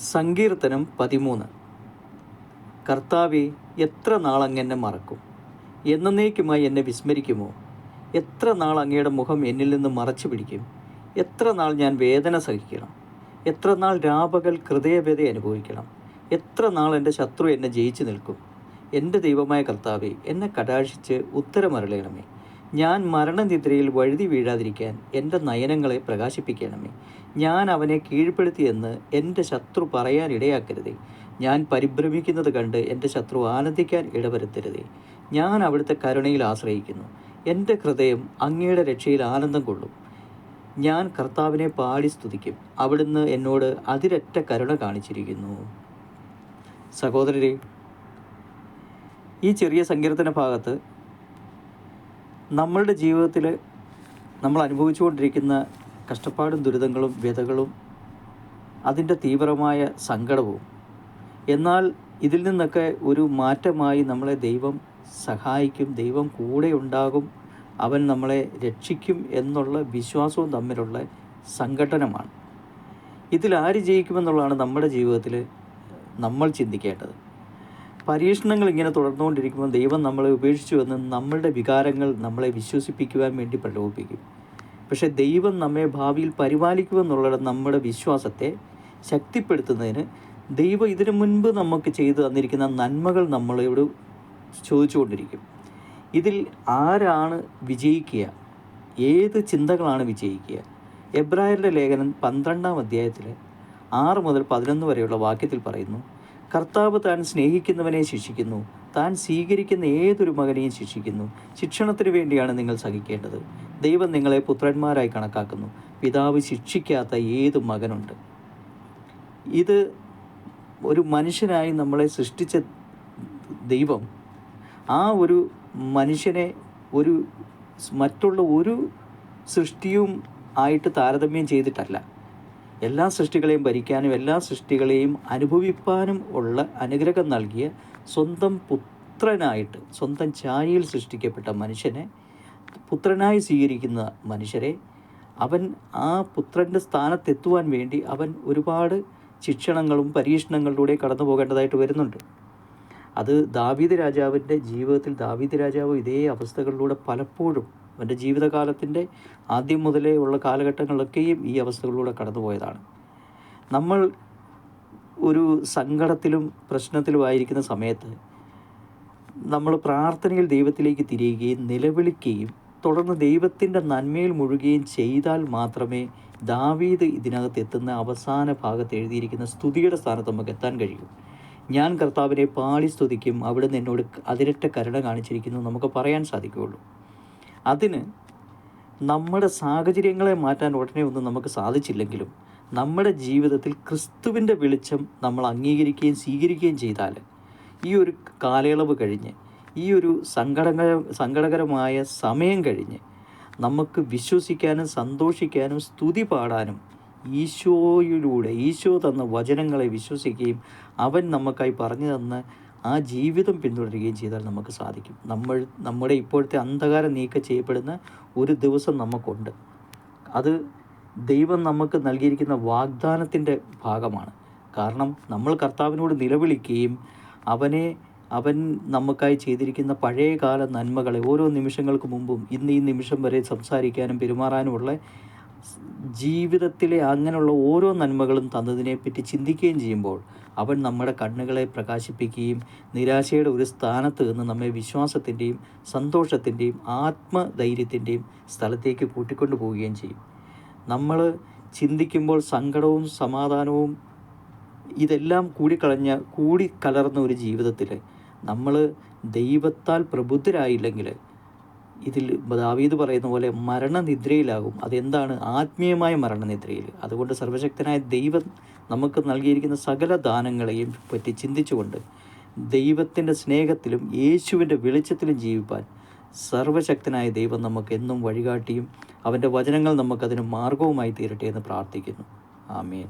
സങ്കീർത്തനം പതിമൂന്ന്. കർത്താവെ എത്ര നാൾ മറക്കും? എന്നേക്കുമായി എന്നെ വിസ്മരിക്കുമോ? എത്ര നാൾ അങ്ങയുടെ മുഖം എന്നിൽ നിന്ന് മറച്ചു പിടിക്കും? എത്ര നാൾ ഞാൻ വേദന സഹിക്കണം? എത്ര നാൾ രാപകൽ ഹൃദയവേദ അനുഭവിക്കണം? എത്ര നാൾ എന്റെ ശത്രു എന്നെ ജയിച്ചു നിൽക്കും? എന്റെ ദൈവമായ കർത്താവെ എന്നെ കടാക്ഷിച്ച് ഉത്തരമരളയണമേ ഞാൻ മരണനിദ്രയിൽ വഴുതി വീഴാതിരിക്കാൻ എന്റെ നയനങ്ങളെ പ്രകാശിപ്പിക്കണമേ. ഞാൻ അവനെ കീഴ്പ്പെടുത്തിയെന്ന് എന്റെ ശത്രു പറയാൻ ഇടയാക്കരുതേ. ഞാൻ പരിഭ്രമിക്കുന്നത് കണ്ട് എന്റെ ശത്രു ആനന്ദിക്കാൻ ഇടവരുത്തരുതേ. ഞാൻ അവിടുത്തെ കരുണയിൽ ആശ്രയിക്കുന്നു. എന്റെ ഹൃദയം അങ്ങയുടെ രക്ഷയിൽ ആനന്ദം കൊള്ളും. ഞാൻ കർത്താവിനെ പാടി സ്തുതിക്കും. അവിടുന്ന് എന്നോട് അതിരറ്റ കരുണ കാണിച്ചിരിക്കുന്നു. സഹോദരരെ ഈ ചെറിയ സങ്കീർത്തന ഭാഗത്ത് നമ്മളുടെ ജീവിതത്തിൽ നമ്മൾ അനുഭവിച്ചുകൊണ്ടിരിക്കുന്ന കഷ്ടപ്പാടും ദുരിതങ്ങളും വ്യതകളും അതിന്റെ തീവ്രമായ സങ്കടവും. എന്നാൽ ഇതിൽ നിന്നൊക്കെ ഒരു മാറ്റമായി നമ്മളെ ദൈവം സഹായിക്കും ദൈവം കൂടെ ഉണ്ടാകും അവൻ നമ്മളെ രക്ഷിക്കും എന്നുള്ള വിശ്വാസവും തമ്മിലുള്ള സംഘട്ടനമാണ്. ഇതിൽ ആര് ജയിക്കുമെന്നുള്ളതാണ് നമ്മുടെ ജീവിതത്തിൽ നമ്മൾ ചിന്തിക്കേണ്ടത്. പരീക്ഷണങ്ങൾ ഇങ്ങനെ തുടർന്നുകൊണ്ടിരിക്കുമ്പോൾ ദൈവം നമ്മളെ ഉപേക്ഷിച്ചു എന്ന് നമ്മളുടെ വികാരങ്ങൾ നമ്മളെ വിശ്വസിപ്പിക്കുവാൻ വേണ്ടി പ്രലോഭിപ്പിക്കും. പക്ഷേ ദൈവം നമ്മെ ഭാവിയിൽ പരിപാലിക്കുമെന്നുള്ള നമ്മുടെ വിശ്വാസത്തെ ശക്തിപ്പെടുത്തുന്നതിന് ദൈവം ഇതിനു മുൻപ് നമുക്ക് ചെയ്തു തന്നിരിക്കുന്ന നന്മകൾ നമ്മളോട് ചോദിച്ചുകൊണ്ടിരിക്കും. ഇതിൽ ആരാണ് വിജയിക്കുക? ഏത് ചിന്തകളാണ് വിജയിക്കുക? എബ്രായരുടെ ലേഖനം പന്ത്രണ്ടാം അധ്യായത്തിൽ ആറ് മുതൽ പതിനൊന്ന് വരെയുള്ള വാക്യത്തിൽ പറയുന്നു കർത്താവ് താൻ സ്നേഹിക്കുന്നവനെ ശിക്ഷിക്കുന്നു. താൻ സ്വീകരിക്കുന്ന ഏതൊരു മകനെയും ശിക്ഷിക്കുന്നു. ശിക്ഷണത്തിന് വേണ്ടിയാണ് നിങ്ങൾ സഹിക്കേണ്ടത്. ദൈവം നിങ്ങളെ പുത്രന്മാരായി കണക്കാക്കുന്നു. പിതാവ് ശിക്ഷിക്കാത്ത ഏത് മകനുണ്ട്? ഇത് ഒരു മനുഷ്യനായി നമ്മളെ സൃഷ്ടിച്ച ദൈവം ആ ഒരു മനുഷ്യനെ ഒരു മറ്റുള്ള ഒരു സൃഷ്ടിയും ആയിട്ട് താരതമ്യം ചെയ്തിട്ടല്ല. എല്ലാ സൃഷ്ടികളെയും ഭരിക്കാനും എല്ലാ സൃഷ്ടികളെയും അനുഭവിപ്പാനും ഉള്ള അനുഗ്രഹം നൽകിയ സ്വന്തം പുത്രനായിട്ട് സ്വന്തം ഛായയിൽ സൃഷ്ടിക്കപ്പെട്ട മനുഷ്യനെ പുത്രനായി സ്വീകരിക്കുന്ന മനുഷ്യരെ അവൻ ആ പുത്രന്റെ സ്ഥാനത്തെത്തുവാൻ വേണ്ടി അവൻ ഒരുപാട് ശിക്ഷണങ്ങളും പരീക്ഷണങ്ങളിലൂടെ കടന്നു പോകേണ്ടതായിട്ട് വരുന്നുണ്ട്. അത് ദാവീദ് രാജാവിന്റെ ജീവിതത്തിൽ ദാവീദ് രാജാവ് ഇതേ അവസ്ഥകളിലൂടെ പലപ്പോഴും അവന്റെ ജീവിതകാലത്തിന്റെ ആദ്യം മുതലേ ഉള്ള കാലഘട്ടങ്ങളിലൊക്കെയും ഈ അവസ്ഥകളിലൂടെ കടന്നുപോയതാണ്. നമ്മൾ ഒരു സങ്കടത്തിലും പ്രശ്നത്തിലും ആയിരിക്കുന്ന സമയത്ത് നമ്മൾ പ്രാർത്ഥനയിൽ ദൈവത്തിലേക്ക് തിരിയുകയും നിലവിളിക്കുകയും തുടർന്ന് ദൈവത്തിന്റെ നന്മയിൽ മുഴുകുകയും ചെയ്താൽ മാത്രമേ ദാവീദ് ഇതിനകത്ത് എത്തുന്ന അവസാന ഭാഗത്ത് എഴുതിയിരിക്കുന്ന സ്തുതിയുടെ സ്ഥാനത്ത് നമുക്ക് എത്താൻ കഴിയൂ. ഞാൻ കർത്താവിനെ പാളി സ്തുതിക്കും അവിടെ നിന്നോട് അതിരറ്റ കരുണ കാണിച്ചിരിക്കുന്നു നമുക്ക് പറയാൻ സാധിക്കുകയുള്ളൂ. അതിന് നമ്മുടെ സാഹചര്യങ്ങളെ മാറ്റാൻ ഉടനെ ഒന്നും നമുക്ക് സാധിച്ചില്ലെങ്കിലും നമ്മുടെ ജീവിതത്തിൽ ക്രിസ്തുവിന്റെ വെളിച്ചം നമ്മൾ അംഗീകരിക്കുകയും സ്വീകരിക്കുകയും ചെയ്താൽ ഈ ഒരു കാലയളവ് കഴിഞ്ഞ് ഈ ഒരു സങ്കടകര സങ്കടകരമായ സമയം കഴിഞ്ഞ് നമുക്ക് വിശ്വസിക്കാനും സന്തോഷിക്കാനും സ്തുതി പാടാനും ഈശോയിലൂടെ ഈശോ തന്ന വചനങ്ങളെ വിശ്വസിക്കുകയും അവൻ നമുക്കായി പറഞ്ഞു തന്ന ആ ജീവിതം പിന്തുടരുകയും ചെയ്താൽ നമുക്ക് സാധിക്കും. നമ്മൾ നമ്മുടെ ഇപ്പോഴത്തെ അന്ധകാരം നീക്കം ചെയ്യപ്പെടുന്ന ഒരു ദിവസം നമുക്കുണ്ട്. അത് ദൈവം നമുക്ക് നൽകിയിരിക്കുന്ന വാഗ്ദാനത്തിന്റെ ഭാഗമാണ്. കാരണം നമ്മൾ കർത്താവിനോട് നിലവിളിക്കുകയും അവനെ അവൻ നമുക്കായി ചെയ്തിരിക്കുന്ന പഴയകാല നന്മകളെ ഓരോ നിമിഷങ്ങൾക്ക് മുമ്പും ഇന്ന് ഈ നിമിഷം വരെ സംസാരിക്കാനും പെരുമാറാനുമുള്ള ജീവിതത്തിലെ അങ്ങനെയുള്ള ഓരോ നന്മകളും തന്നതിനെപ്പറ്റി ചിന്തിക്കുകയും ചെയ്യുമ്പോൾ അവൻ നമ്മുടെ കണ്ണുകളെ പ്രകാശിപ്പിക്കുകയും നിരാശയുടെ ഒരു സ്ഥാനത്ത് നിന്ന് നമ്മെ വിശ്വാസത്തിന്റെയും സന്തോഷത്തിന്റെയും ആത്മധൈര്യത്തിന്റെയും സ്ഥലത്തേക്ക് കൂട്ടിക്കൊണ്ടു പോവുകയും ചെയ്യും. നമ്മൾ ചിന്തിക്കുമ്പോൾ സങ്കടവും സമാധാനവും ഇതെല്ലാം കൂടിക്കളഞ്ഞ കൂടിക്കലർന്ന ഒരു ജീവിതത്തിൽ നമ്മൾ ദൈവത്താൽ പ്രബുദ്ധരായില്ലെങ്കിൽ ഇതിൽ ദാവീദ് പറയുന്ന പോലെ മരണനിദ്രയിലാകും. അതെന്താണ്? ആത്മീയമായ മരണനിദ്രയിൽ. അതുകൊണ്ട് സർവശക്തനായ ദൈവം നമുക്ക് നൽകിയിരിക്കുന്ന സകല ദാനങ്ങളെയും പറ്റി ചിന്തിച്ചുകൊണ്ട് ദൈവത്തിന്റെ സ്നേഹത്തിലും യേശുവിന്റെ വെളിച്ചത്തിലും ജീവിപ്പാൻ സർവശക്തനായ ദൈവം നമുക്ക് എന്നും വഴികാട്ടിയും അവന്റെ വചനങ്ങൾ നമുക്കതിന് മാർഗവുമായി തീരട്ടെ എന്ന് പ്രാർത്ഥിക്കുന്നു. ആമേൻ.